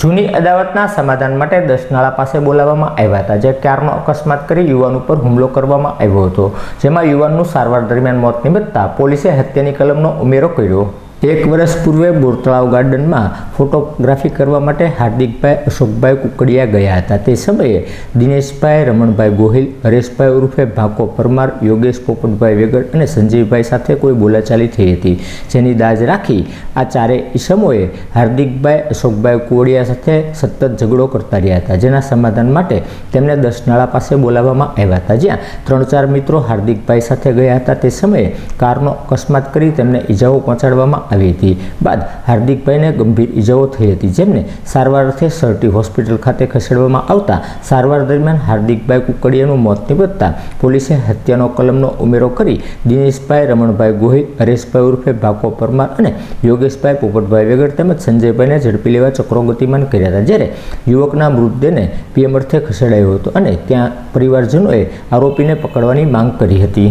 જૂની અદાવતના સમાધાન માટે દસ નાળા પાસે બોલાવવામાં આવ્યા હતા, જે કારનો અકસ્માત કરી યુવાન ઉપર હુમલો કરવામાં આવ્યો હતો, જેમાં યુવાનનું સારવાર દરમિયાન મોત નિપજતા પોલીસે હત્યાની કલમનો ઉમેરો કર્યો. એક વર્ષ પૂર્વે બોરતળાવ ગાર્ડનમાં ફોટોગ્રાફી કરવા માટે હાર્દિકભાઈ અશોકભાઈ કુકડિયા ગયા હતા. તે સમયે દિનેશભાઈ રમણભાઈ ગોહિલ, હરેશભાઈ ઉર્ફે ભાકો પરમાર, યોગેશ પોપટભાઈ વેગડ અને સંજીવભાઈ સાથે કોઈ બોલાચાલી થઈ હતી. જેની દાજ રાખી આ ચારેય ઈસમોએ હાર્દિકભાઈ અશોકભાઈ કુવડિયા સાથે સતત ઝઘડો કરતા રહ્યા હતા. જેના સમાધાન માટે તેમને દસ નાળા પાસે બોલાવવામાં આવ્યા હતા. જ્યાં ત્રણ ચાર મિત્રો હાર્દિકભાઈ સાથે ગયા હતા. તે સમયે કારનો અકસ્માત કરી તેમને ઈજાઓ પહોંચાડવામાં આવી હતી. બાદ હાર્દિકભાઈને ગંભીર ઈજાઓ થઈ હતી. જેમને સારવાર અર્થે સરટી હોસ્પિટલ ખાતે ખસેડવામાં આવતા સારવાર દરમિયાન હાર્દિકભાઈ કુકડિયાનું મોત નિપજતા પોલીસે હત્યાનો કલમનો ઉમેરો કરી દિનેશભાઈ, રમણભાઈ ગોહિલ, હરેશભાઈ ઉર્ફે ભાકો પરમાર અને યોગેશભાઈ પોપટભાઈ વેગડ તેમજ સંજયભાઈને ઝડપી લેવા ચક્રો ગતિમાન કર્યા હતા. જ્યારે યુવકના મૃતદેહને પીએમ અર્થે ખસેડાયો હતો અને ત્યાં પરિવારજનોએ આરોપીને પકડવાની માંગ કરી હતી.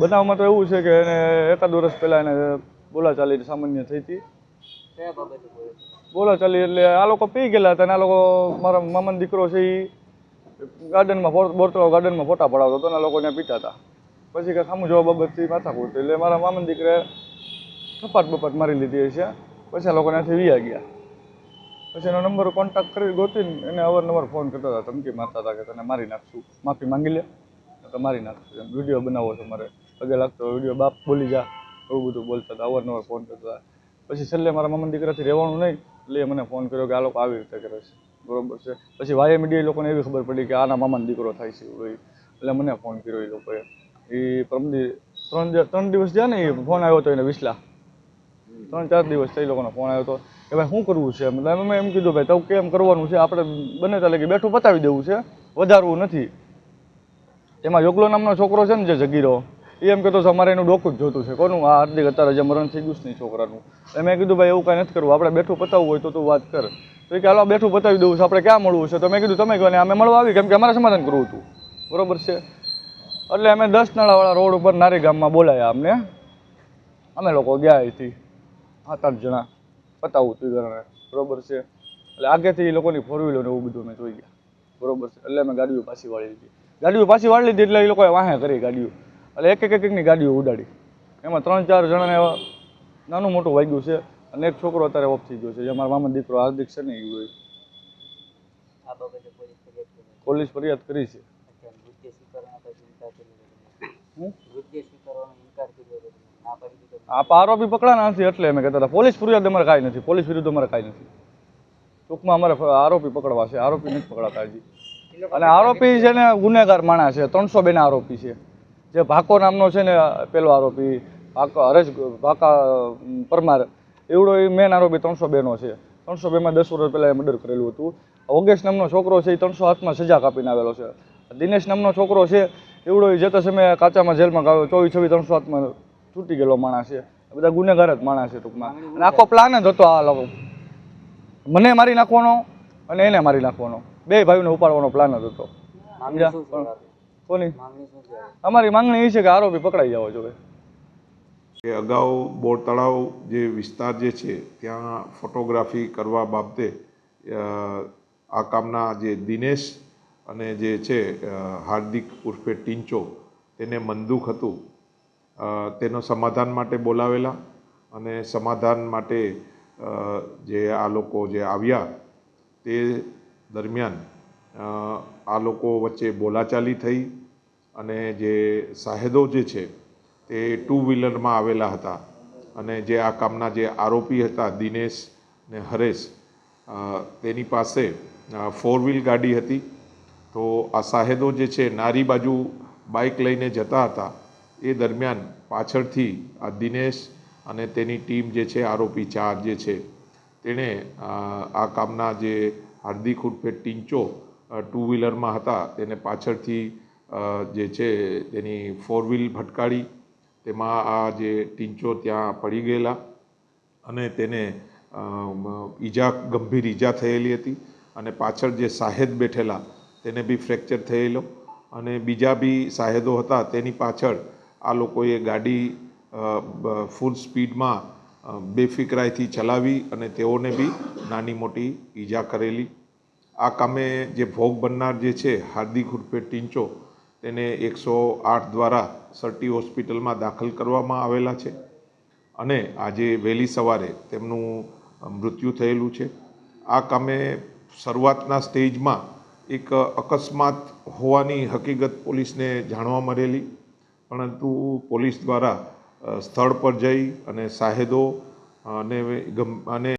બનાવમાં તો એવું છે કે એને એકાદ વર્ષ પહેલાં એને બોલાચાલી સામાન્ય થઈ હતી. બોલાચાલી એટલે આ લોકો પી ગયેલા હતા અને આ લોકો મારા મામાનો દીકરો છે એ ગાર્ડનમાં બોરતળાવ ગાર્ડનમાં ફોટા પડાવતો હતો અને આ લોકો ત્યાં પીતા હતા. પછી કે સામું જોવા બાબતથી માથાકૂટ એટલે મારા મામાના દીકરે થપાટ બપાટ મારી લીધી હશે. પછી આ લોકો ત્યાંથી વિયા ગયા. પછી એનો નંબર કોન્ટેક્ટ કરી ગોતીને એને અવારનવાર ફોન કરતા હતા. ધમકી મારતા હતા કે તને મારી નાખશું. માફી માંગી લે. તો મારી નાખશું. એમ વીડિયો બનાવો છો મારે. પગે લાગતો વીડિયો બાપ બોલી જા. એવું બધું બોલતા હતા. અવારનવાર ફોન કરતા હતા. પછી છેલ્લે મારા મામા દીકરાથી રહેવાનું નહીં. એટલે એ મને ફોન કર્યો કે આ લોકો આવી રીતે કરે છે. બરોબર છે. પછી વાય મીડિયા લોકોને એવી ખબર પડી કે આના મામાનો દીકરો થાય છે એટલે મને ફોન કર્યો એ લોકોએ. એ પરમદી ત્રણ ત્રણ દિવસ થયા ને એ ફોન આવ્યો હતો એને વિસલા. ત્રણ ચાર દિવસ એ લોકોનો ફોન આવ્યો હતો કે ભાઈ શું કરવું છે? મતલબ અમે એમ કીધું, ભાઈ તો કેમ કરવાનું છે? આપણે બને ત્યાં લગી બેઠું પતાવી દેવું છે. વધારવું નથી. એમાં યોગલો નામનો છોકરો છે ને જે જગીરો, એ એમ કહેતો અમારે એનું ડોકું જ જોતું છે. કોનું? આ હાર્દિક, અત્યારે જે મરણ થઈ ગયું છે નહીં છોકરાનું. મેં કીધું, ભાઈ, એવું કાંઈ નથી કરવું. આપણે બેઠું પતાવવું હોય તો તું વાત કર. તો એ કે, હાલો બેઠું પતાવી દઉં છે. આપણે ક્યાં મળવું છે? તો મેં કીધું, તમે કહો. ને અમે મળવા આવી, કેમ કે અમારે સમાધાન કરવું હતું. બરોબર છે? એટલે અમે દસ નાળાવાળા રોડ ઉપર નારી ગામમાં બોલાયા અમને. અમે લોકો ગયા અહીંથી, સાત આઠ જણા. પતાવું એ બરોબર છે? એટલે આગેથી એ લોકોની ફોર વ્હીલર એવું બધું અમે જોઈ ગયા. બરોબર છે? એટલે અમે ગાડીઓ પાછી વાળી લીધી. ગાડીઓ પાછી વાળી લીધી એટલે એ લોકોએ વાહે કરી ગાડીઓ. એટલે એક એક એક એકની ગાડીઓ ઉડાડી. એમાં ત્રણ ચાર જણાને નાનું મોટું વાગ્યું છે અને એક છોકરો અત્યારે ઓફ થઈ ગયો છે. જે મારા મામા દીકરો હાર્દિક છે ને એ હોય. આ પોલીસ ફરિયાદ કરી પોલીસ ફરિયાદ કરી છે. અચ્છા નૃત્ય સ્વીકારવાનો પછી ઇનકાર કર્યો હતો હું નૃત્ય સ્વીકારવાનો ઇનકાર કર્યો હતો તમે. ના આ આરોપી પકડાના નથી એટલે અમે કહેતા હતા, પોલીસ ફરિયાદ અમારે કાંઈ નથી, પોલીસ વિરુદ્ધ અમારે કાંઈ નથી. ટૂંકમાં અમારે આરોપી પકડવા છે, આરોપી નથી પકડાતા હજી. અને આરોપી છે ને ગુનેગાર માણસ છે, ત્રણસો બેના આરોપી છે. જે ભાકો નામનો છે ને, પેલો આરોપી, ભાકો હરેશ ભાકા પરમાર, એવડો એ મેન આરોપી ત્રણસો બેનો છે. ત્રણસો બેમાં દસ વર્ષ પહેલાં એ મર્ડર કરેલું હતું. ઓગેશ નામનો છોકરો છે એ ત્રણસો હાથમાં સજા કાપીને આવેલો છે. દિનેશ નામનો છોકરો છે, એવડો એ જતો સમયે કાચામાં જેલમાં ચોવીસ છવ્વીસ ત્રણસો હાથમાં છૂટી ગયેલો માણસ છે. બધા ગુનેગાર જ માણસ છે ટૂંકમાં. અને આખો પ્લાન જ હતો આ લોકો. મને મારી નાખવાનો અને એને મારી નાખવાનો. બે ભાઈઓને ઉપાડવાનો પ્લાન જ હતો? કોની? માંગણી અમારી માંગણી એ છે કે આરોપી પકડાઈ જવો જોઈએ કે અગાઉ બોર તળાવ જે વિસ્તાર જે છે ત્યાં ફોટોગ્રાફી કરવા બાબતે આ કામના જે દિનેશ અને જે છે હાર્દિક ઉર્ફે ટીંચો તેને મંદુક હતું. તેનો સમાધાન માટે બોલાવેલા અને સમાધાન માટે જે આ લોકો જે આવ્યા તે દરમિયાન આ લોકો વચ્ચે બોલાચાલી થઈ અને જે સાહેદો જે છે તે ટુ વ્હીલરમાં આવેલા હતા અને જે આ કામના જે આરોપી હતા દિનેશ ને હરેશ તેની પાસે ફોર વ્હીલ ગાડી હતી. તો આ સાહેદો જે છે નારી બાજુ બાઇક લઈને જતા હતા એ દરમિયાન પાછળથી આ દિનેશ અને તેની ટીમ જે છે, આરોપી ચાર જે છે, તેણે આ કામના જે હાર્દિક ઉર્ફે ટીંચો ટુ વ્હીલરમાં હતા, તેને પાછળથી જે છે, તેની ફોર વ્હીલ ભટકાડી, તેમાં આ જે ટીંચો ત્યાં પડી ગયેલા અને તેને ઈજા, ગંભીર ઈજા થયેલી હતી અને પાછળ જે સાહેદ બેઠેલા, તેને બી ફ્રેક્ચર થયેલો અને બીજા બી સાહેદો હતા તેની પાછળ આ લોકોએ ગાડી ફૂલ સ્પીડમાં બેફિકરાઈથી ચલાવી અને તેઓને બી નાની મોટી ઈજા કરેલી. આ કામે જે ભોગ બનનાર જે છે, હાર્દિક ઉર્ફે ટીંચો, તેને એકસો આઠ દ્વારા સરટી હોસ્પિટલમાં દાખલ કરવામાં આવેલા છે અને આજે વહેલી સવારે તેમનું મૃત્યુ થયેલું છે. આ કામે શરૂઆતના સ્ટેજમાં એક અકસ્માત હોવાની હકીકત પોલીસને જાણવા મળેલી. પરંતુ પોલીસ દ્વારા સ્થળ પર જઈ અને સાહેદો અને અને